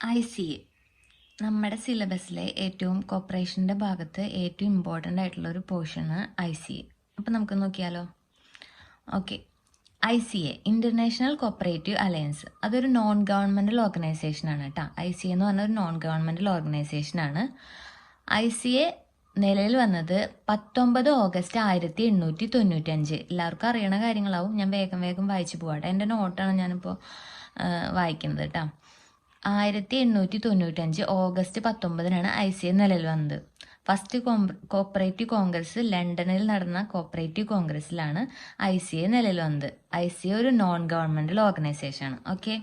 I C A നമ്മുടെ സിലബസിലെ ഏറ്റവും കോപ്പറേഷന്റെ ഭാഗത്ത് ഏറ്റവും ഇമ്പോർട്ടന്റ് ആയിട്ടുള്ള ഒരു പോർഷനാണ് ഐ സി എ അപ്പോൾ നമുക്ക് നോക്കിയാലോ? Okay I C A international cooperative alliance അതൊരു നോൺ ഗവൺമെന്റൽ ഓർഗനൈസേഷനാണ് കേട്ടോ ഐ സി എ എന്ന് പറഞ്ഞ ഒരു നോൺ ഗവൺമെന്റൽ ഓർഗനൈസേഷനാണ് ഐ സി എ നിലയിൽ വന്നത് പത്തൊമ്പത് ഓഗസ്റ്റ് ആയിരത്തി എണ്ണൂറ്റി തൊണ്ണൂറ്റഞ്ച് എല്ലാവർക്കും അറിയണ കാര്യങ്ങളാവും. ഞാൻ വേഗം വേഗം വായിച്ചു പോവാട്ടെ എന്റെ നോട്ടാണ് ഞാനിപ്പോൾ വായിക്കുന്നത് കേട്ടോ ആയിരത്തി എണ്ണൂറ്റി തൊണ്ണൂറ്റഞ്ച് ഓഗസ്റ്റ് പത്തൊമ്പതിനാണ് ഐ സി എ നിലയിൽ വന്നത്. ഫസ്റ്റ് കോപ്പറേറ്റീവ് കോൺഗ്രസ് ലണ്ടനിൽ നടന്ന കോപ്പറേറ്റീവ് കോൺഗ്രസ്സിലാണ് ഐ സി എ നിലയിൽ വന്നത്. ഐ സി എ ഒരു നോൺ ഗവൺമെന്റൽ ഓർഗനൈസേഷൻ ആണ്. ഓക്കെ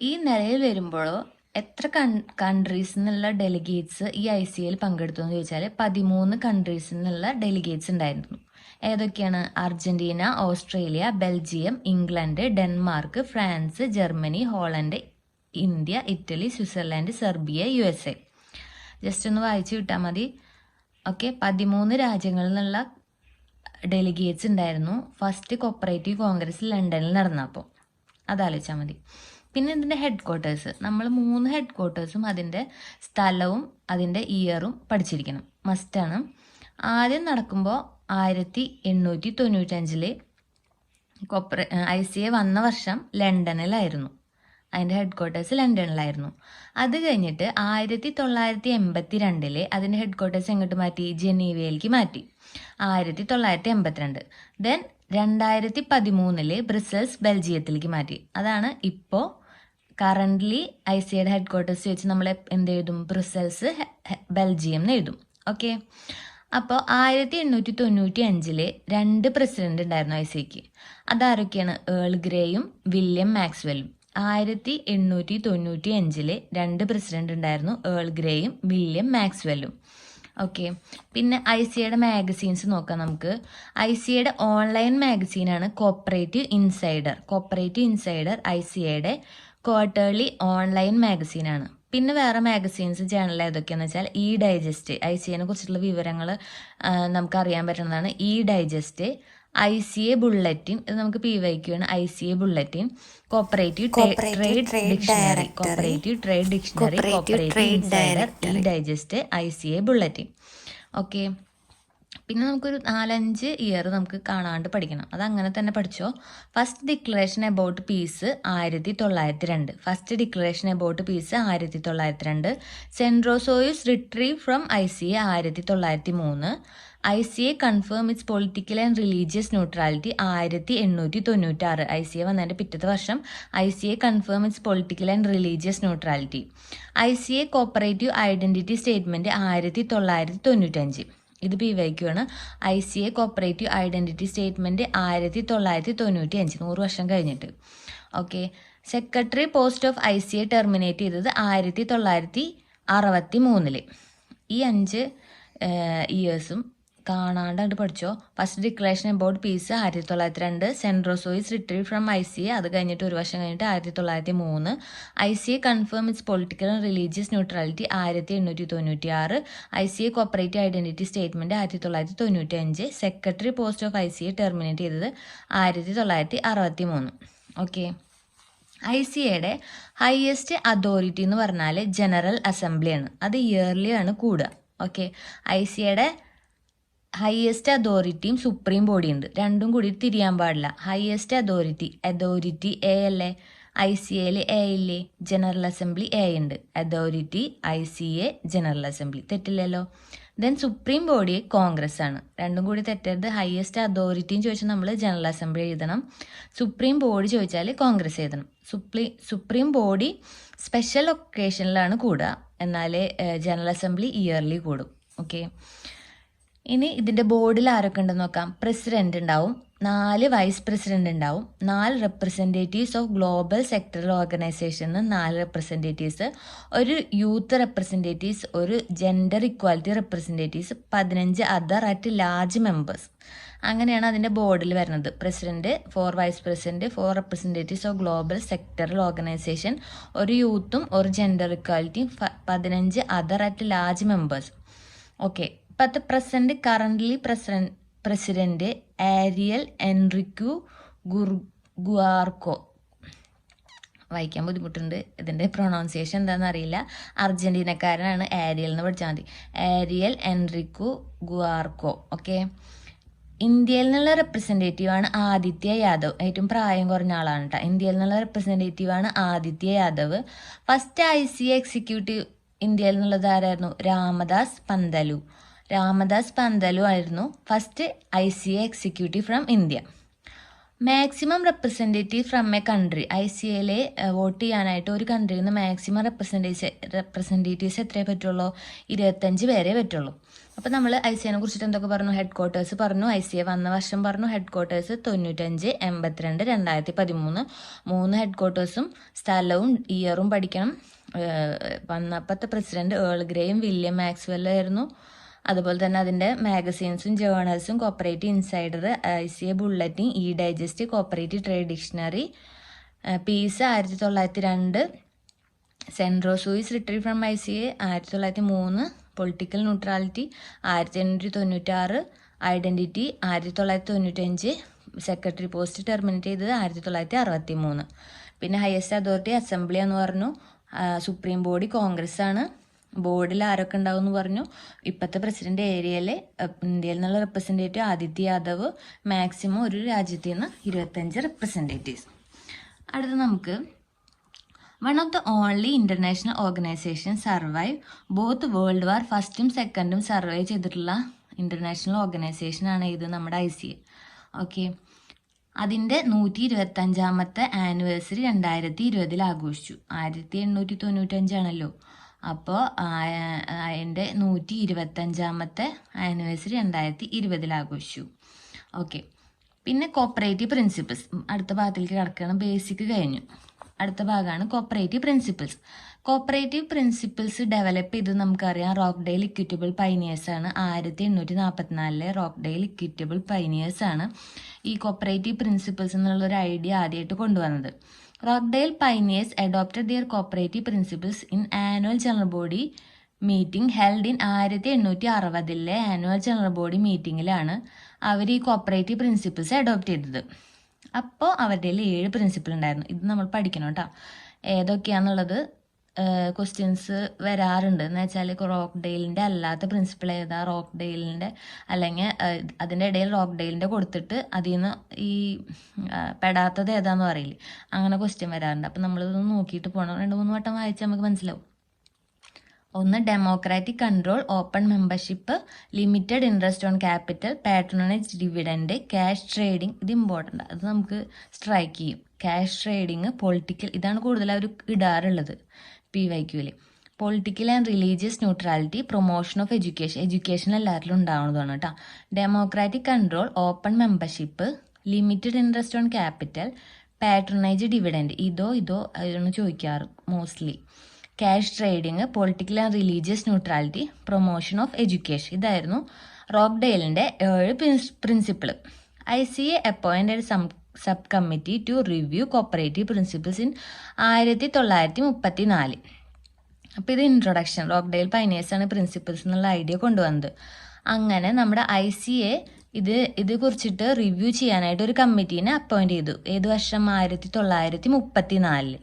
ഈ നിലയിൽ വരുമ്പോഴോ എത്ര കൺ കൺട്രീസ് നിന്നുള്ള ഡെലിഗേറ്റ്സ് ഈ ഐ സി എയിൽ പങ്കെടുത്തു എന്ന് ചോദിച്ചാൽ പതിമൂന്ന് കൺട്രീസിൽ നിന്നുള്ള ഡെലിഗേറ്റ്സ് ഉണ്ടായിരുന്നു. ഏതൊക്കെയാണ്? Argentina Australia Belgium England Denmark France Germany Holland India Italy Switzerland Serbia U S A. Just ഒന്ന് വായിച്ചു വിട്ടാൽ മതി. ഓക്കെ പതിമൂന്ന് രാജ്യങ്ങളിൽ നിന്നുള്ള ഡെലിഗേറ്റ്സ് ഉണ്ടായിരുന്നു. ഫസ്റ്റ് കോപ്പറേറ്റീവ് കോൺഗ്രസ് ലണ്ടനിൽ നടന്നപ്പോൾ അതാലോചിച്ചാൽ മതി. പിന്നെ ഇതിന്റെ ഹെഡ് ക്വാർട്ടേഴ്സ് നമ്മൾ മൂന്ന് ഹെഡ് ക്വാർട്ടേഴ്സും അതിന്റെ സ്ഥലവും അതിന്റെ ഇയറും പഠിച്ചിരിക്കണം. മസ്റ്റാണ് ആദ്യം നടക്കുമ്പോൾ ആയിരത്തി എണ്ണൂറ്റി തൊണ്ണൂറ്റഞ്ചിൽ കോപ്പറേ ഐ സി എ വന്ന വർഷം ലണ്ടനിലായിരുന്നു അതിന്റെ ഹെഡ് ക്വാർട്ടേഴ്സ് ലണ്ടനിലായിരുന്നു. അത് കഴിഞ്ഞിട്ട് ആയിരത്തി തൊള്ളായിരത്തി എൺപത്തി രണ്ടിൽ അതിന്റെ ഹെഡ് ക്വാർട്ടേഴ്സ് എങ്ങോട്ട് മാറ്റി? ജനീവയിലേക്ക് മാറ്റി. ആയിരത്തി തൊള്ളായിരത്തി എൺപത്തിരണ്ട് ദെൻ രണ്ടായിരത്തി പതിമൂന്നിൽ ബ്രിസൽസ് ബെൽജിയത്തിലേക്ക് മാറ്റി. അതാണ് ഇപ്പോൾ കറന്റ്ലി ഐ സി യുടെ ഹെഡ് ക്വാർട്ടേഴ്സ് വെച്ച് നമ്മൾ എന്ത് എഴുതും? ബ്രിസൽസ് ബെൽജിയം എന്ന് എഴുതും. ഓക്കെ അപ്പോൾ ആയിരത്തി എണ്ണൂറ്റി തൊണ്ണൂറ്റി അഞ്ചിൽ രണ്ട് പ്രസിഡന്റ് ഉണ്ടായിരുന്നു ഐ സിക്ക് അതാരൊക്കെയാണ്? ഏൾ ഗ്രേയും വില്യം മാക്സ്വെല്ലും. ആയിരത്തി എണ്ണൂറ്റി തൊണ്ണൂറ്റി അഞ്ചിലെ രണ്ട് പ്രസിഡന്റ് ഉണ്ടായിരുന്നു ഏൾ ഗ്രേയും വില്യം മാക്സ്വെല്ലും. ഓക്കെ. പിന്നെ ഐ സിയുടെ മാഗസീൻസ് നോക്കാം നമുക്ക്. ഐ സിയുടെ online മാഗസീനാണ് cooperative insider. Cooperative insider I സിയുടെ ക്വാർട്ടേർലി ഓൺലൈൻ മാഗസീനാണ്. പിന്നെ വേറെ മാഗസീൻസ് ജേണൽ ഏതൊക്കെയാണെന്ന് വെച്ചാൽ ഇ ഡൈജസ്റ്റ്. ഐ സിയെ കുറിച്ചുള്ള വിവരങ്ങൾ നമുക്ക് അറിയാൻ പറ്റുന്നതാണ് e digest I C A bulletin ഇത് നമുക്ക് P വൈക്കാണ് I C A bulletin cooperative trade dictionary cooperative trade dictionary cooperative insider e digest I C A bulletin okay പിന്നെ നമുക്കൊരു നാലഞ്ച് ഇയർ നമുക്ക് കാണാണ്ട് പഠിക്കണം. അത് അങ്ങനെ തന്നെ പഠിച്ചോ. ഫസ്റ്റ് ഡിക്ലറേഷൻ അബൌട്ട് പീസ് ആയിരത്തി തൊള്ളായിരത്തി രണ്ട് ഫസ്റ്റ് ഡിക്ലറേഷൻ അബൌട്ട് പീസ് ആയിരത്തി തൊള്ളായിരത്തി രണ്ട് Centrosoyus retrieve from I C A ആയിരത്തി തൊള്ളായിരത്തി മൂന്ന് I C A confirm its political and religious neutrality ആയിരത്തി എണ്ണൂറ്റി തൊണ്ണൂറ്റാറ് ഐ സി എ വന്നതിന്റെ പിറ്റത്തെ വർഷം I C A confirm its political and religious neutrality I C A cooperative identity statement ആയിരത്തി തൊള്ളായിരത്തി തൊണ്ണൂറ്റഞ്ച് ഇത് P വൈക്കുമാണ് I C A cooperative identity statement ആയിരത്തി തൊള്ളായിരത്തി തൊണ്ണൂറ്റി അഞ്ച് നൂറ് വർഷം കഴിഞ്ഞിട്ട്. Okay secretary post of I C A terminate ചെയ്തത് ആയിരത്തി തൊള്ളായിരത്തി അറുപത്തി മൂന്നിൽ ഈ അഞ്ച് ഇയേഴ്സും കാണാണ്ട് പഠിച്ചോ? ഫസ്റ്റ് ഡിക്ലറേഷൻ അബൌട്ട് പീസ് ആയിരത്തി തൊള്ളായിരത്തി രണ്ട് Centrosoyus retrieve from I C A അത് കഴിഞ്ഞിട്ട് ഒരു വർഷം കഴിഞ്ഞിട്ട് ആയിരത്തി തൊള്ളായിരത്തി മൂന്ന് I C A confirm its political and religious neutrality ആയിരത്തി എണ്ണൂറ്റി തൊണ്ണൂറ്റി ആറ് I C A cooperative identity statement ആയിരത്തി തൊള്ളായിരത്തി തൊണ്ണൂറ്റി അഞ്ച് secretary post of I C A terminate ചെയ്തത് ആയിരത്തി തൊള്ളായിരത്തി അറുപത്തി മൂന്ന് ഓക്കെ ഐ സി എയുടെ ഹയസ്റ്റ് അതോറിറ്റി എന്ന് പറഞ്ഞാൽ ജനറൽ അസംബ്ലിയാണ് അത് ഇയർലി ആണ് കൂടുക. ഓക്കെ ഐ സി എയുടെ ഹയസ്റ്റ് അതോറിറ്റിയും സുപ്രീം ബോഡി ഉണ്ട്. രണ്ടും കൂടി തിരിയാൻ പാടില്ല. ഹയസ്റ്റ് അതോറിറ്റി അതോറിറ്റി എ അല്ലേ? ഐ സി എയിൽ എ ഇല്ലേ? ജനറൽ അസംബ്ലി എ ഉണ്ട്. Authority I C A general assembly തെറ്റില്ലല്ലോ? Then supreme body congress ആണ്. രണ്ടും കൂടി തെറ്റരുത്. ഹയസ്റ്റ് അതോറിറ്റിയും ചോദിച്ചാൽ നമ്മൾ ജനറൽ അസംബ്ലി എഴുതണം. സുപ്രീം ബോഡി ചോദിച്ചാൽ കോൺഗ്രസ് എഴുതണം. സുപ്രീ സുപ്രീം ബോഡി സ്പെഷ്യൽ ഒക്കേഷനിലാണ് കൂടുക എന്നാൽ ജനറൽ അസംബ്ലി ഇയർലി കൂടും. ഓക്കെ ഇനി ഇതിന്റെ ബോർഡിൽ ആരൊക്കെ ഉണ്ടെന്ന് നോക്കാം. പ്രസിഡന്റ് ഉണ്ടാവും. നാല് വൈസ് പ്രസിഡന്റ് ഉണ്ടാവും. നാല് representatives of global sectoral organisation നാല് റെപ്രസെന്റേറ്റീവ്സ് ഒരു യൂത്ത് റെപ്രസെന്റേറ്റീവ്സ് ഒരു ജെൻഡർ ഇക്വാലിറ്റി റെപ്രസെന്റേറ്റീവ്സ് പതിനഞ്ച് അതർ അറ്റ് ലാർജ് മെമ്പേഴ്സ് അങ്ങനെയാണ് അതിന്റെ ബോർഡിൽ വരുന്നത്. President four vice president four representatives of global sectoral organisation ഒരു യൂത്തും ഒരു ജെൻഡർ ഇക്വാലിറ്റിയും പതിനഞ്ച് other at large members okay ഇപ്പോഴത്തെ president currently president president Ariel Enrique Guarco വായിക്കാൻ ബുദ്ധിമുട്ടുണ്ട്. ഇതിന്റെ പ്രൊണൗൺസിയേഷൻ എന്താണെന്ന് അറിയില്ല. അർജന്റീനക്കാരനാണ് ആരിയൽ എന്ന് പഠിച്ചാൽ മതി. ആരിയൽ എൻറിക്കു ഗുവാർക്കോ ഓക്കെ ഇന്ത്യയിൽ നിന്നുള്ള റെപ്രസെന്റേറ്റീവ് ആണ് ആദിത്യ യാദവ്. ഏറ്റവും പ്രായം കുറഞ്ഞ ആളാണ് കേട്ടോ ഇന്ത്യയിൽ നിന്നുള്ള റെപ്രസെന്റേറ്റീവ് ആണ് Aditya Yadav. First I C executive ഇന്ത്യയിൽ നിന്നുള്ളത് ആരായിരുന്നു? രാമദാസ് പന്തലു. രാമദാസ് പന്തലു ആയിരുന്നു first I C A executive from India maximum representative from a country I C എയിലെ വോട്ട് ചെയ്യാനായിട്ട് ഒരു കൺട്രിയിൽ നിന്ന് മാക്സിമം റെപ്രസെന്റേറ്റീവ് റെപ്രസെന്റേറ്റീവ്സ് എത്രയേ പറ്റുള്ളൂ? ഇരുപത്തഞ്ച് പേരെ പറ്റുള്ളൂ. അപ്പോൾ നമ്മൾ ഐ സി എനെ കുറിച്ചിട്ട് എന്തൊക്കെ പറഞ്ഞു? ഹെഡ് ക്വാർട്ടേഴ്സ് പറഞ്ഞു. ഐ സി എ വന്ന വർഷം പറഞ്ഞു. ഹെഡ് ക്വാർട്ടേഴ്സ് തൊണ്ണൂറ്റഞ്ച് എൺപത്തിരണ്ട് രണ്ടായിരത്തി പതിമൂന്ന്. മൂന്ന് ഹെഡ് ക്വാർട്ടേഴ്സും സ്ഥലവും ഇയറും പഠിക്കണം. വന്നപ്പോഴത്തെ പ്രസിഡന്റ് ഏൾ ഗ്രേയും വില്യം മാക്സ്വെല്ലും ആയിരുന്നു അതുപോലെ തന്നെ അതിന്റെ മാഗസീൻസും ജേണൽസും cooperative insider I C A bulletin e digest cooperative trade dictionary peace ആയിരത്തി തൊള്ളായിരത്തി രണ്ട് Centrosoyus retrieve from I C A ആയിരത്തി തൊള്ളായിരത്തി മൂന്ന് പൊളിറ്റിക്കൽ ന്യൂട്രാലിറ്റി ആയിരത്തി എണ്ണൂറ്റി തൊണ്ണൂറ്റാറ് ഐഡന്റിറ്റി ആയിരത്തി തൊള്ളായിരത്തി തൊണ്ണൂറ്റഞ്ച് സെക്രട്ടറി പോസ്റ്റ് ടെർമിനേറ്റ് ചെയ്തത് ആയിരത്തി തൊള്ളായിരത്തി അറുപത്തി മൂന്ന് പിന്നെ ഹയസ്റ്റ് അതോറിറ്റി അസംബ്ലി എന്ന് പറഞ്ഞു സുപ്രീം ബോഡി കോൺഗ്രസ് ആണ്. ബോർഡിൽ ആരൊക്കെ ഉണ്ടാവും എന്ന് പറഞ്ഞു. ഇപ്പോഴത്തെ പ്രസിഡന്റ് ഏരിയയിലെ ഇന്ത്യയിൽ നിന്നുള്ള റെപ്രസെന്റേറ്റീവ് ആദിത്യ യാദവ് മാക്സിമം ഒരു രാജ്യത്തിൽ നിന്ന് ഇരുപത്തഞ്ച് റെപ്രസെന്റേറ്റീവ്സ് അടുത്ത നമുക്ക് one of the only international organisation survive both world war ഫസ്റ്റും സെക്കൻഡും സർവൈവ് ചെയ്തിട്ടുള്ള ഇന്റർനാഷണൽ ഓർഗനൈസേഷൻ ആണ് ഇത് നമ്മുടെ ഐ സി എ. ഓക്കെ അതിന്റെ നൂറ്റി ഇരുപത്തഞ്ചാമത്തെ ആനിവേഴ്സറി രണ്ടായിരത്തി ഇരുപതിൽ ആഘോഷിച്ചു. ആയിരത്തി എണ്ണൂറ്റി തൊണ്ണൂറ്റഞ്ചാണല്ലോ അപ്പോൾ അതിന്റെ നൂറ്റി ഇരുപത്തഞ്ചാമത്തെ ആനിവേഴ്സറി രണ്ടായിരത്തി ഇരുപതിൽ ആഘോഷിച്ചു ഓക്കെ പിന്നെ കോപ്പറേറ്റീവ് പ്രിൻസിപ്പിൾസ് അടുത്ത ഭാഗത്തിലേക്ക് കിടക്കണം ബേസിക് കഴിഞ്ഞു. അടുത്ത ഭാഗമാണ് cooperative principles cooperative principles develop ചെയ്ത് നമുക്കറിയാം. റോക്ക് ലിക്വിറ്റബിൾ പൈനിയേഴ്സ് ആണ്. ആയിരത്തി എണ്ണൂറ്റി നാൽപ്പത്തിനാലിലെ റോക്ക് ലിക്വിറ്റബിൾ പൈനിയേഴ്സ് ആണ് ഈ കോപ്പറേറ്റീവ് പ്രിൻസിപ്പിൾസ് എന്നുള്ള ഒരു ഐഡിയ ആദ്യമായിട്ട് കൊണ്ടുവന്നത്. Rochdale pioneers adopted their cooperative principles in annual general body meeting held in ആയിരത്തി എണ്ണൂറ്റി അറുപതിലെ ആനുവൽ ജനറൽ ബോഡി മീറ്റിങ്ങിലാണ് അവർ ഈ കോപ്പറേറ്റീവ് പ്രിൻസിപ്പിൾസ് അഡോപ്റ്റ് ചെയ്തത്. അപ്പോൾ അവരുടെ ഏഴ് പ്രിൻസിപ്പിൾ ഉണ്ടായിരുന്നു. ഇത് നമ്മൾ പഠിക്കണം കേട്ടോ ഏതൊക്കെയാണെന്നുള്ളത് ക്വസ്റ്റ്യൻസ് വരാറുണ്ട്. എന്ന് വെച്ചാൽ റോക്ക് ഡെയിലിന്റെ അല്ലാത്ത പ്രിൻസിപ്പിൾ ഏതാ? റോക്ക് ഡെയിലിന്റെ അല്ലെങ്കിൽ അതിന്റെ ഇടയിൽ റോക്ക് ഡെയിലിന്റെ കൊടുത്തിട്ട് അതിൽ നിന്ന് ഈ പെടാത്തത് ഏതാന്ന് പറയില്ലേ? അങ്ങനെ ക്വസ്റ്റ്യൻ വരാറുണ്ട്. അപ്പം നമ്മളിതൊന്ന് നോക്കിയിട്ട് പോകണം രണ്ട് മൂന്ന് വട്ടം വായിച്ചാൽ നമുക്ക് മനസ്സിലാവും. ഒന്ന് democratic control open membership limited interest on capital patronage dividend cash trading ഇത് ഇമ്പോർട്ടന്റ് അത് നമുക്ക് സ്ട്രൈക്ക് ചെയ്യും. ക്യാഷ് ട്രേഡിങ് പൊളിറ്റിക്കൽ ഇതാണ് കൂടുതൽ അവർ ഇടാറുള്ളത്. P Y ക്യൂൽ political and religious neutrality promotion of education education എല്ലാവരിലും ഉണ്ടാവുന്നതാണ് കേട്ടോ democratic control open membership limited interest on capital patronage dividend ഇതോ ഇതോ ആണ് ചോദിക്കാറ് mostly cash trading political and religious neutrality promotion of education ഇതായിരുന്നു. റോക്ക്ഡെയിലിന്റെ ഏഴ് principle I C A appointed some sub committee to review cooperative principles in ആയിരത്തി തൊള്ളായിരത്തി മുപ്പത്തി നാല് അപ്പോൾ ഇത് ഇൻട്രൊഡക്ഷൻ റോക്ക്ഡെയിൽ പൈനേഴ്സാണ് പ്രിൻസിപ്പിൾസ് എന്നുള്ള ഐഡിയ കൊണ്ടുവന്നത്. അങ്ങനെ നമ്മുടെ ഐ സി എ ഇത് ഇത് കുറിച്ചിട്ട് റിവ്യൂ ചെയ്യാനായിട്ട് ഒരു കമ്മിറ്റീനെ അപ്പോയിന്റ് ചെയ്തു. ഏത് വർഷം? ആയിരത്തി തൊള്ളായിരത്തി മുപ്പത്തി നാലിൽ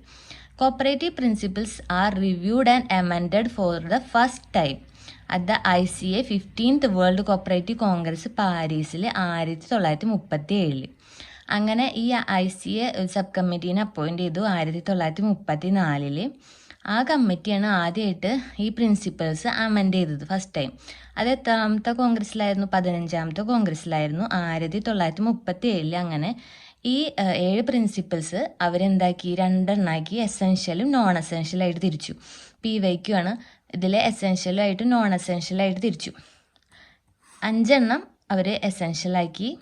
cooperative principles are reviewed and amended for the first time at the I C A fifteenth world cooperative congress പാരീസിൽ ആയിരത്തി തൊള്ളായിരത്തി മുപ്പത്തി ഏഴിൽ അങ്ങനെ ഈ ഐ സി എ സബ് കമ്മിറ്റീനെ അപ്പോയിന്റ് ചെയ്തു ആയിരത്തി തൊള്ളായിരത്തി മുപ്പത്തി നാലിൽ ആ കമ്മിറ്റിയാണ് ആദ്യമായിട്ട് ഈ പ്രിൻസിപ്പൽസ് അമെൻഡ് ചെയ്തത് ഫസ്റ്റ് ടൈം. അത് എത്രാമത്തെ കോൺഗ്രസ്സിലായിരുന്നു? പതിനഞ്ചാമത്തെ കോൺഗ്രസ്സിലായിരുന്നു. ആയിരത്തി തൊള്ളായിരത്തി മുപ്പത്തി ഏഴിൽ അങ്ങനെ ഈ ഏഴ് പ്രിൻസിപ്പൽസ് അവരെന്താക്കി? രണ്ടെണ്ണാക്കി എസെൻഷ്യലും നോൺ എസെൻഷ്യലായിട്ട് തിരിച്ചു. പി വൈക്കുമാണ് ഇതിൽ എസെൻഷ്യലായിട്ട് നോൺ എസെൻഷ്യലായിട്ട് തിരിച്ചു. അഞ്ചെണ്ണം അവർ എസെൻഷ്യലാക്കി.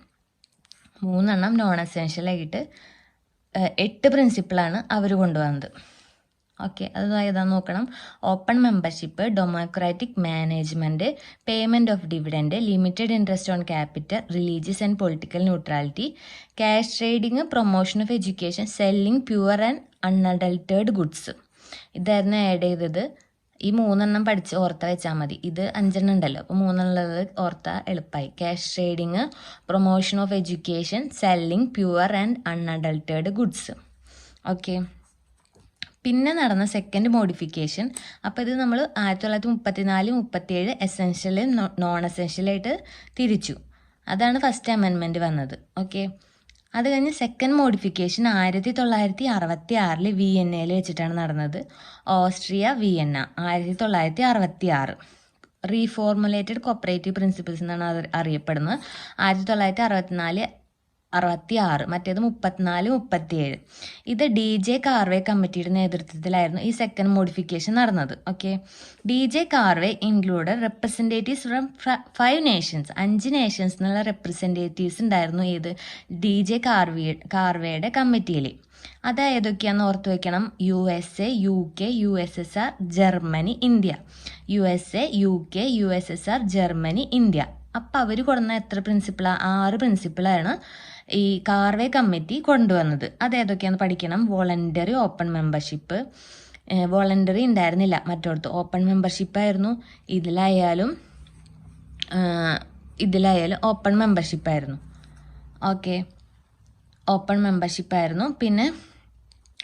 മൂന്നെണ്ണം നോൺ എസെൻഷ്യലായിട്ട് എട്ട് പ്രിൻസിപ്പിളാണ് അവർ കൊണ്ടുവന്നത്. ഓക്കെ അത് നോക്കണം. Open membership democratic management payment of dividend limited interest on capital religious and political neutrality cash trading promotion of education selling pure and unadulterated goods ഇതായിരുന്നു ആഡ് ചെയ്തത്. ഈ മൂന്നെണ്ണം പഠിച്ച് ഓർത്ത വെച്ചാൽ മതി. ഇത് അഞ്ചെണ്ണം ഉണ്ടല്ലോ. അപ്പോൾ മൂന്നെണ്ണുള്ളത് ഓർത്ത എളുപ്പമായി cash trading promotion of education selling pure and unadulterated goods okay പിന്നെ നടന്ന സെക്കൻഡ് മോഡിഫിക്കേഷൻ അപ്പോൾ ഇത് നമ്മൾ ആയിരത്തി തൊള്ളായിരത്തി മുപ്പത്തിനാല് മുപ്പത്തിയേഴ് എസെൻഷ്യൽ നോൺ എസെൻഷ്യലായിട്ട് തിരിച്ചു. അതാണ് ഫസ്റ്റ് അമെൻമെന്റ് വന്നത്. ഓക്കെ അത് കഴിഞ്ഞ് സെക്കൻഡ് മോഡിഫിക്കേഷൻ ആയിരത്തി തൊള്ളായിരത്തി അറുപത്തി ആറിൽ വി എൻ എയിൽ വെച്ചിട്ടാണ് നടന്നത്. ഓസ്ട്രിയ വി എ ആയിരത്തി തൊള്ളായിരത്തി അറുപത്തി ആറ് റീഫോർമുലേറ്റഡ് കോപ്പറേറ്റീവ് പ്രിൻസിപ്പിൾസ് എന്നാണ് അത് അറിയപ്പെടുന്നത്. ആയിരത്തി തൊള്ളായിരത്തി അറുപത്തിനാല് അറുപത്തി ആറ് മറ്റേത് മുപ്പത്തിനാല് മുപ്പത്തിയേഴ്. ഇത് ഡി ജെ കാർവേ കമ്മിറ്റിയുടെ നേതൃത്വത്തിലായിരുന്നു ഈ സെക്കൻഡ് മോഡിഫിക്കേഷൻ നടന്നത്. Okay D J Karve include representatives from five nations അഞ്ച് നേഷൻസ് എന്നുള്ള റെപ്രസെന്റേറ്റീവ്സ് ഉണ്ടായിരുന്നു ഏത്? ഡി ജെ കാർവേ കാർവേയുടെ കമ്മിറ്റിയിൽ അത് ഏതൊക്കെയാണെന്ന് ഓർത്ത് വെക്കണം. U S A U K U S S R Germany India U S A U K U S S R Germany India അപ്പോൾ അവർ കൊടുന്ന എത്ര പ്രിൻസിപ്പിളാണ് ആറ് പ്രിൻസിപ്പിളാണ് ഈ കാർവേ കമ്മിറ്റി കൊണ്ടുവന്നത്. അത് ഏതൊക്കെയാണെന്ന് പഠിക്കണം? വോളണ്ടറി ഓപ്പൺ മെമ്പർഷിപ്പ് വോളണ്ടറി ഉണ്ടായിരുന്നില്ല. മറ്റോടത്ത് ഓപ്പൺ മെമ്പർഷിപ്പ് ആയിരുന്നു. ഇതിലായാലും ഇതിലായാലും ഓപ്പൺ മെമ്പർഷിപ്പ് ആയിരുന്നു. ഓക്കെ ഓപ്പൺ മെമ്പർഷിപ്പ് ആയിരുന്നു. പിന്നെ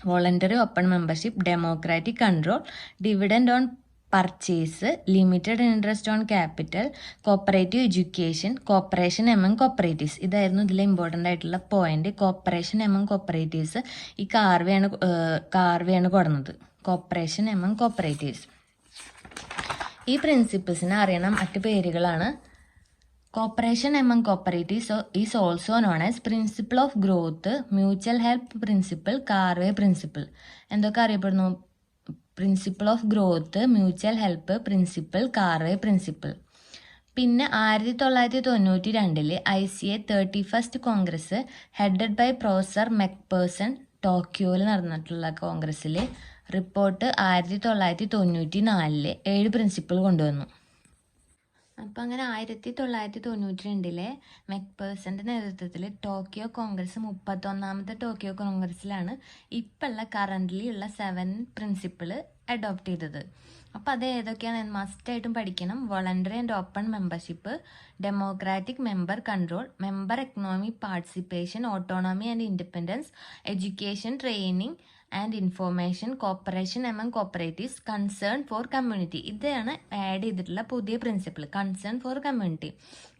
voluntary open membership democratic control dividend on purchase limited interest on capital cooperative education cooperation among cooperatives ഇതായിരുന്നു ഇതിലെ ഇമ്പോർട്ടന്റ് ആയിട്ടുള്ള പോയിന്റ് കോപ്പറേഷൻ എമംഗ് കോപ്പറേറ്റീവ്സ് ഈ കാർവയാണ് കാർവയാണ് കൊടുന്നത്. കോപ്പറേഷൻ എമംഗ് കോപ്പറേറ്റീവ്സ് ഈ പ്രിൻസിപ്പിൾസിനെ അറിയണം മറ്റു പേരുകളാണ്. Cooperation among cooperatives is also known as principle of growth mutual help principle Karve principle എന്തൊക്കെ അറിയപ്പെടുന്നു? Principle of growth mutual help principle Karve principle പിന്നെ ആയിരത്തി തൊള്ളായിരത്തി തൊണ്ണൂറ്റി രണ്ടിൽ I C A thirty first congress headed by professor MacPherson ടോക്കിയോയിൽ നടന്നിട്ടുള്ള കോൺഗ്രസ്സിൽ report ആയിരത്തി തൊള്ളായിരത്തി തൊണ്ണൂറ്റി നാലിൽ ഏഴ് പ്രിൻസിപ്പിൾ കൊണ്ടുവന്നു. അപ്പം അങ്ങനെ ആയിരത്തി തൊള്ളായിരത്തി തൊണ്ണൂറ്റി രണ്ടിലെ മെക്പേഴ്സന്റെ നേതൃത്വത്തിൽ ടോക്കിയോ കോൺഗ്രസ് മുപ്പത്തൊന്നാമത്തെ ടോക്കിയോ കോൺഗ്രസ്സിലാണ് ഇപ്പോഴുള്ള കറന്റ്ലി ഉള്ള സെവൻ പ്രിൻസിപ്പിൾ അഡോപ്റ്റ് ചെയ്തത്. അപ്പോൾ അത് ഏതൊക്കെയാണ്? മസ്റ്റായിട്ടും പഠിക്കണം. Voluntary and open membership democratic member control member economy participation autonomy and independence education training and information cooperation among cooperatives concern for community ഇതാണ് ആഡ് ചെയ്തിട്ടുള്ള പുതിയ പ്രിൻസിപ്പിൾ കൺസേൺ ഫോർ കമ്മ്യൂണിറ്റി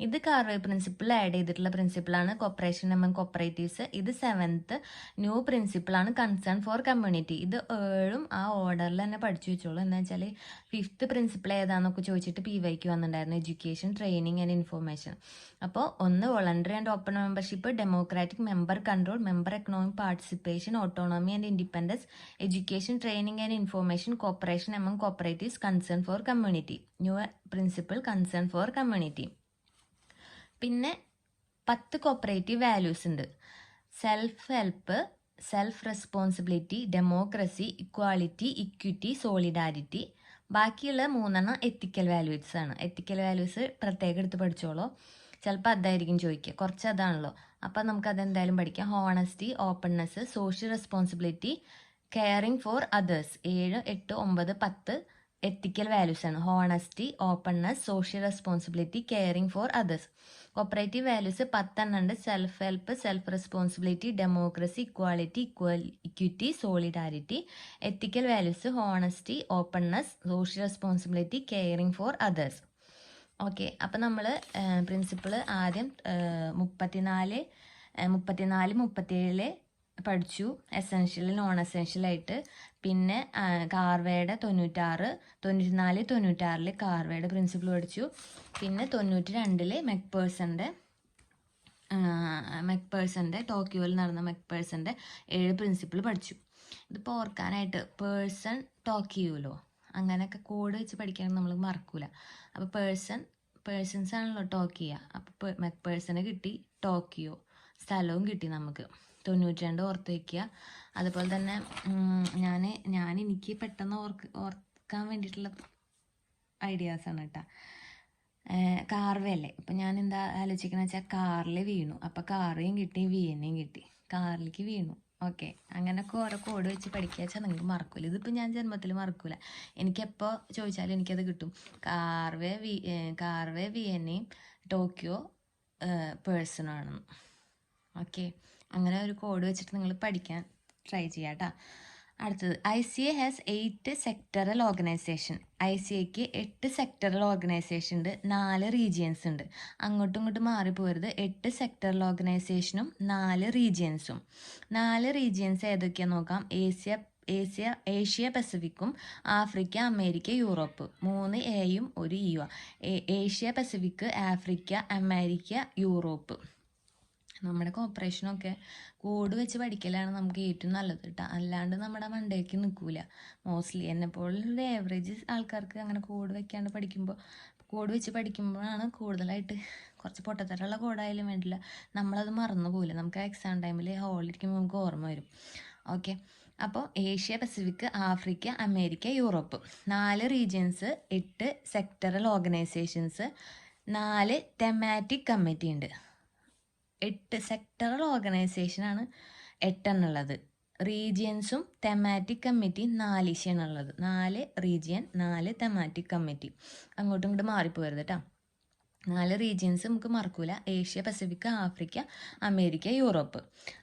ഇത് കാർവേ പ്രിൻസിപ്പിൾ ആഡ് ചെയ്തിട്ടുള്ള പ്രിൻസിപ്പിളാണ് കോപ്പറേഷൻ എമംഗ് കോപ്പറേറ്റീവ്സ് ഇത് seventh new പ്രിൻസിപ്പിളാണ് concern for community ഇത് ഏഴും ആ ഓർഡറിൽ തന്നെ പഠിച്ചു വെച്ചോളൂ. എന്താ വെച്ചാൽ ഫിഫ്ത്ത് പ്രിൻസിപ്പിൾ ഏതാണെന്നൊക്കെ ചോദിച്ചിട്ട് പി വൈക്ക് വന്നിട്ടുണ്ടായിരുന്നു. എഡ്യൂക്കേഷൻ ട്രെയിനിങ് ആൻഡ് ഇൻഫോർമേഷൻ അപ്പോൾ ഒന്ന് voluntary and open membership democratic member control member economic participation autonomy and independence education training and information cooperation among cooperatives concern for community new principle concern for community പിന്നെ പത്ത് cooperative values ഉണ്ട്. Self help self responsibility democracy equality equity solidarity ബാക്കിയുള്ള മൂന്നെണ്ണം എത്തിക്കൽ values ആണ്. എത്തിക്കൽ values പ്രത്യേകം എടുത്ത് പഠിച്ചോളൂ. ചിലപ്പോൾ അതായിരിക്കും ചോദിക്കുക. കുറച്ച് അതാണല്ലോ. അപ്പം നമുക്ക് അതെന്തായാലും പഠിക്കാം. Honesty openness social responsibility caring for others ഏഴ് എട്ട് ഒമ്പത് പത്ത് എത്തിക്കൽ വാല്യൂസ് ആണ്. Honesty openness social responsibility caring for others cooperative values പത്തെണ്ണം ഉണ്ട് self help self responsibility democracy equality equal equity solidarity ethical values honesty openness social responsibility caring for others okay അപ്പം നമ്മൾ principle ആദ്യം മുപ്പത്തിനാല് മുപ്പത്തിനാല് മുപ്പത്തിയേഴിൽ പഠിച്ചു. Essential non essential ആയിട്ട്. പിന്നെ കാർവേയുടെ തൊണ്ണൂറ്റാറ് തൊണ്ണൂറ്റിനാല് തൊണ്ണൂറ്റാറിൽ കാർവേയുടെ പ്രിൻസിപ്പിൾ പഠിച്ചു. പിന്നെ തൊണ്ണൂറ്റി രണ്ടിൽ മെക്പേഴ്സന്റെ മെക്പേഴ്സന്റെ ടോക്കിയോയിൽ നടന്ന മെക്പേഴ്സന്റെ ഏഴ് പ്രിൻസിപ്പിൾ പഠിച്ചു. ഇതിപ്പോൾ ഓർക്കാനായിട്ട് പേഴ്സൺ ടോക്കിയോലോ അങ്ങനെയൊക്കെ കോഡ് വെച്ച് പഠിക്കാൻ നമ്മൾ മറക്കൂല. അപ്പോൾ പേഴ്സൺ പേഴ്സൺസ് ആണല്ലോ ടോക്കിയ അപ്പോൾ മെക്പേഴ്സന് കിട്ടി ടോക്കിയോ സ്ഥലവും കിട്ടി നമുക്ക്. തൊണ്ണൂറ്റി രണ്ട് ഓർത്ത് വയ്ക്കുക അതുപോലെ തന്നെ ഞാൻ ഞാൻ എനിക്ക് പെട്ടെന്ന് ഓർക്ക് ഓർക്കാൻ വേണ്ടിയിട്ടുള്ള ഐഡിയാസാണ് കേട്ടോ കാർവേ അല്ലേ? ഇപ്പം ഞാൻ എന്താ ആലോചിക്കണമെന്ന് വെച്ചാൽ കാറിൽ വീണു. അപ്പം കാറേയും കിട്ടി വീണയും കിട്ടി. കാറിലേക്ക് വീണു. ഓക്കെ അങ്ങനെയൊക്കെ ഓരോ കോഡ് വെച്ച് പഠിക്കുക വെച്ചാൽ നിങ്ങൾക്ക് മറക്കില്ല ഇതിപ്പോൾ ഞാൻ ജന്മത്തിൽ മറക്കില്ല എനിക്കെപ്പോൾ ചോദിച്ചാലും എനിക്കത് കിട്ടും. കാർവേ വി കാർവേ വിയന്നയും ടോക്കിയോ പേഴ്സണാണെന്ന് ഓക്കെ അങ്ങനെ ഒരു കോഡ് വെച്ചിട്ട് നിങ്ങൾ പഠിക്കാൻ ട്രൈ ചെയ്യാം കേട്ടോ അടുത്തത് I C A has eight sectoral organisation I C എക്ക് എട്ട് സെക്ടറൽ ഓർഗനൈസേഷൻ ഉണ്ട് നാല് റീജിയൻസ് ഉണ്ട്. അങ്ങോട്ടും ഇങ്ങോട്ടും മാറിപ്പോരുത് എട്ട് സെക്ടറൽ ഓർഗനൈസേഷനും നാല് റീജിയൻസും നാല് റീജിയൻസ് ഏതൊക്കെയാണെന്ന് നോക്കാം? ഏഷ്യ ഏഷ്യ ഏഷ്യ പസഫിക്കും ആഫ്രിക്ക അമേരിക്ക യൂറോപ്പ്. മൂന്ന് എയും ഒരു U Asia Pacific Africa America Europe. നമ്മുടെ കോപ്പറേഷനൊക്കെ കോഡ് വെച്ച് പഠിക്കലാണ് നമുക്ക് ഏറ്റവും നല്ലത് കേട്ടോ അല്ലാണ്ട് നമ്മുടെ മണ്ടയ്ക്ക് നിൽക്കൂല മോസ്റ്റ്ലി എന്നെ പോലുള്ള ഏവറേജ് ആൾക്കാർക്ക് അങ്ങനെ കോഡ് വെക്കാണ്ട് പഠിക്കുമ്പോൾ കോഡ് വെച്ച് പഠിക്കുമ്പോഴാണ് കൂടുതലായിട്ട് കുറച്ച് പൊട്ടത്തരമുള്ള കോഡായാലും വേണ്ടില്ല. നമ്മളത് മറന്നു പോകില്ല നമുക്ക് എക്സാം ടൈമിൽ ഹോളിരിക്കുമ്പോൾ നമുക്ക് ഓർമ്മ വരും. ഓക്കെ അപ്പോൾ Asia Pacific Africa America Europe. നാല് റീജിയൻസ് എട്ട് സെക്ടറൽ ഓർഗനൈസേഷൻസ് നാല് തെമാറ്റിക് കമ്മിറ്റി ഉണ്ട്. എട്ട് സെക്ടറൽ ഓർഗനൈസേഷനാണ് എട്ടെണ്ണുള്ളത്. റീജിയൻസും തെമാറ്റിക് കമ്മിറ്റി നാല് ഉള്ളത് നാല് റീജിയൻ നാല് തെമാറ്റിക് കമ്മിറ്റി അങ്ങോട്ടും ഇങ്ങോട്ടും മാറിപ്പോരുത് കേട്ടോ നാല് റീജിയൻസ് നമുക്ക് മറക്കൂല. Asia Pacific Africa America Europe.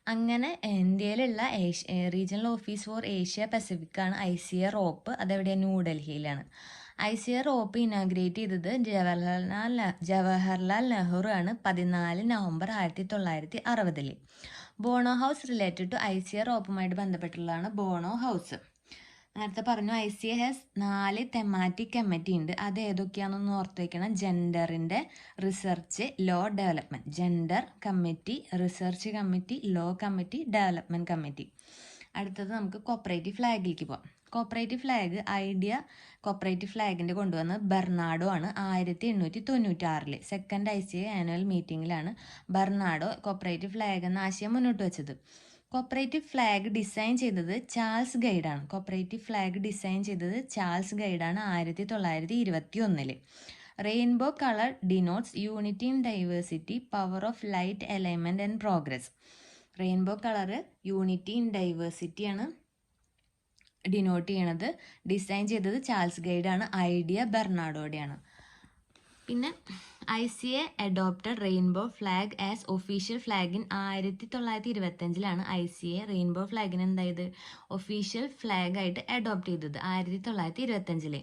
അങ്ങനെ ഇന്ത്യയിലുള്ള Asia regional office for Asia Pacific ആണ് ഐ സി എ റോപ്പ്. അതെവിടെയാണ് ന്യൂഡൽഹിയിലാണ്. I C R O P inaugurate ചെയ്തത് ജവഹർലാൽ ജവഹർലാൽ നെഹ്റു ആണ് പതിനാല് നവംബർ ആയിരത്തി തൊള്ളായിരത്തി അറുപതിൽ Bono house related to I C R ഒപ്പുമായിട്ട് ബന്ധപ്പെട്ടുള്ളതാണ് ബോണോ ഹൗസ്. നേരത്തെ പറഞ്ഞു ഐ സി ഹാസ് നാല് തെമാറ്റിക് കമ്മിറ്റി ഉണ്ട്. അത് ഏതൊക്കെയാണെന്ന് ഓർത്ത് വയ്ക്കണം ജെൻഡറിന്റെ research law development gender committee research committee law committee development committee അടുത്തത് നമുക്ക് കോപ്പറേറ്റീവ് ഫ്ലാഗിലേക്ക് പോവാം. കോപ്പറേറ്റീവ് ഫ്ലാഗ് ഐഡിയ കോപ്പറേറ്റീവ് ഫ്ലാഗിന്റെ കൊണ്ടുവന്ന ബെർണാഡോ ആണ് ആയിരത്തി എണ്ണൂറ്റി തൊണ്ണൂറ്റാറിൽ സെക്കൻഡ് ഐ സി ആനുവൽ മീറ്റിങ്ങിലാണ് ബെർണാഡോ കോപ്പറേറ്റീവ് ഫ്ലാഗ് എന്ന ആശയം മുന്നോട്ട് വെച്ചത്. കോപ്പറേറ്റീവ് ഫ്ലാഗ് ഡിസൈൻ ചെയ്തത് ചാൾസ് ഗൈഡാണ് കോപ്പറേറ്റീവ് ഫ്ലാഗ് ഡിസൈൻ ചെയ്തത് ചാൾസ് ഗൈഡാണ് ആയിരത്തി തൊള്ളായിരത്തി ഇരുപത്തി ഒന്നിൽ rainbow colour denotes unity in diversity power of light alignment and progress rainbow colour unity in ഡൈവേഴ്സിറ്റിയാണ് denote ചെയ്യണത് ഡിസൈൻ ചെയ്തത് ചാൾസ് ഗൈഡാണ് ഐഡിയ ബെർണാഡോടെയാണ് പിന്നെ I C A adopted rainbow flag as official flag in ആയിരത്തി തൊള്ളായിരത്തി ഇരുപത്തഞ്ചിലാണ് ഐ സി എ റെയിൻബോ ഫ്ലാഗിന് എന്തായത്? ഒഫീഷ്യൽ ഫ്ലാഗ് ആയിട്ട് അഡോപ്റ്റ് ചെയ്തത് ആയിരത്തി തൊള്ളായിരത്തി ഇരുപത്തഞ്ചിലെ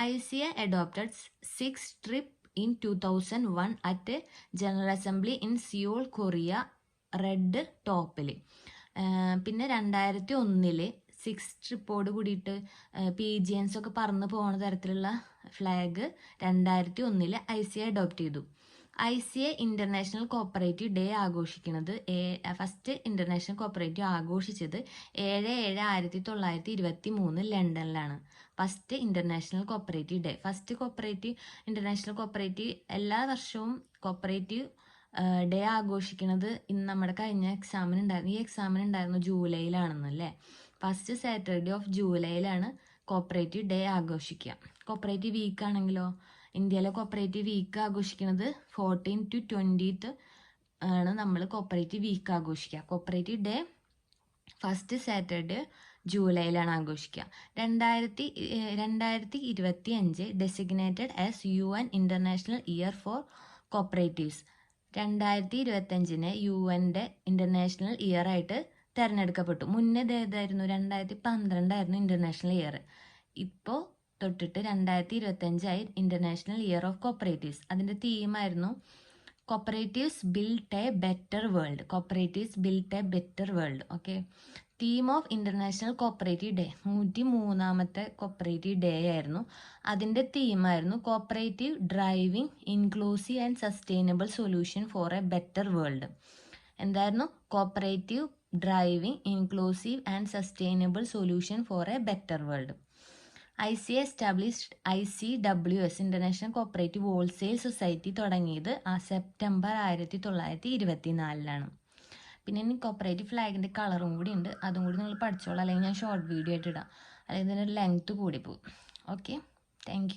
I C A adopted six trip in two thousand one at general assembly in Seoul Korea red ടോപ്പിൽ പിന്നെ രണ്ടായിരത്തി ഒന്നിൽ സിക്സ് ട്രിപ്പോട് കൂടിയിട്ട് പി ജി എൻസ് ഒക്കെ പറന്ന് പോകുന്ന തരത്തിലുള്ള ഫ്ലാഗ് രണ്ടായിരത്തി ഒന്നിൽ ഐ സി എ അഡോപ്റ്റ് ചെയ്തു. I C A international cooperative day ആഘോഷിക്കുന്നത് ഫസ്റ്റ് ഇന്റർനാഷണൽ കോപ്പറേറ്റീവ് ആഘോഷിച്ചത് ഏഴ് ഏഴ് ആയിരത്തി തൊള്ളായിരത്തി ഇരുപത്തി മൂന്ന് ലണ്ടനിലാണ്. First international cooperative day first cooperative international cooperative എല്ലാ വർഷവും കോപ്പറേറ്റീവ് ഡേ ആഘോഷിക്കുന്നത് ഇന്ന് നമ്മുടെ കഴിഞ്ഞ എക്സാമിന് ഉണ്ടായിരുന്നു ഈ എക്സാമിന് ഉണ്ടായിരുന്നു ജൂലൈയിലാണെന്നല്ലേ ഫസ്റ്റ് സാറ്റർഡേ ഓഫ് ജൂലൈയിലാണ് കോപ്പറേറ്റീവ് ഡേ ആഘോഷിക്കുക. കോപ്പറേറ്റീവ് വീക്ക് ആണെങ്കിലോ? ഇന്ത്യയിലെ കോപ്പറേറ്റീവ് വീക്ക് ആഘോഷിക്കുന്നത് ഫോർട്ടീൻ ടു ട്വന്റീത്ത് ആണ് നമ്മൾ കോപ്പറേറ്റീവ് വീക്ക് ആഘോഷിക്കുക. കോപ്പറേറ്റീവ് ഡേ ഫസ്റ്റ് സാറ്റർഡേ ജൂലൈയിലാണ് ആഘോഷിക്കുക. രണ്ടായിരത്തി രണ്ടായിരത്തി ഇരുപത്തി അഞ്ച് designated as U N international year for cooperatives രണ്ടായിരത്തി ഇരുപത്തഞ്ചിന് യു എന്റെ ഇന്റർനാഷണൽ ഇയർ ആയിട്ട് തിരഞ്ഞെടുക്കപ്പെട്ടു. മുന്നേ ഇതായിരുന്നു രണ്ടായിരത്തി പന്ത്രണ്ടായിരുന്നു ഇന്റർനാഷണൽ ഇയർ ഇപ്പോൾ തൊട്ടിട്ട് രണ്ടായിരത്തി ഇരുപത്തഞ്ചായി ഇന്റർനാഷണൽ ഇയർ ഓഫ് കോപ്പറേറ്റീവ്സ് അതിന്റെ തീമായിരുന്നു cooperatives build a better world cooperatives build a better world okay theme of international cooperative day നൂറ്റി മൂന്നാമത്തെ കോപ്പറേറ്റീവ് ഡേ ആയിരുന്നു അതിന്റെ തീമായിരുന്നു cooperative driving inclusive and sustainable solution for a better world എന്തായിരുന്നു? Cooperative driving inclusive and sustainable solution for a better world I C established I C W S international cooperative wholesale society തുടങ്ങിയത് ആ September ആയിരത്തി തൊള്ളായിരത്തി ഇരുപത്തി നാലിലാണ് പിന്നെ ഇനി cooperative ഫ്ലാഗിന്റെ കളറും കൂടി ഉണ്ട്. അതും കൂടി നിങ്ങൾ പഠിച്ചോളാം. അല്ലെങ്കിൽ ഞാൻ ഷോർട്ട് വീഡിയോ ആയിട്ട് ഇടാം. അല്ലെങ്കിൽ ഇതിന്റെ ലെങ്ത്ത് കൂടി പോകും ഓക്കെ താങ്ക്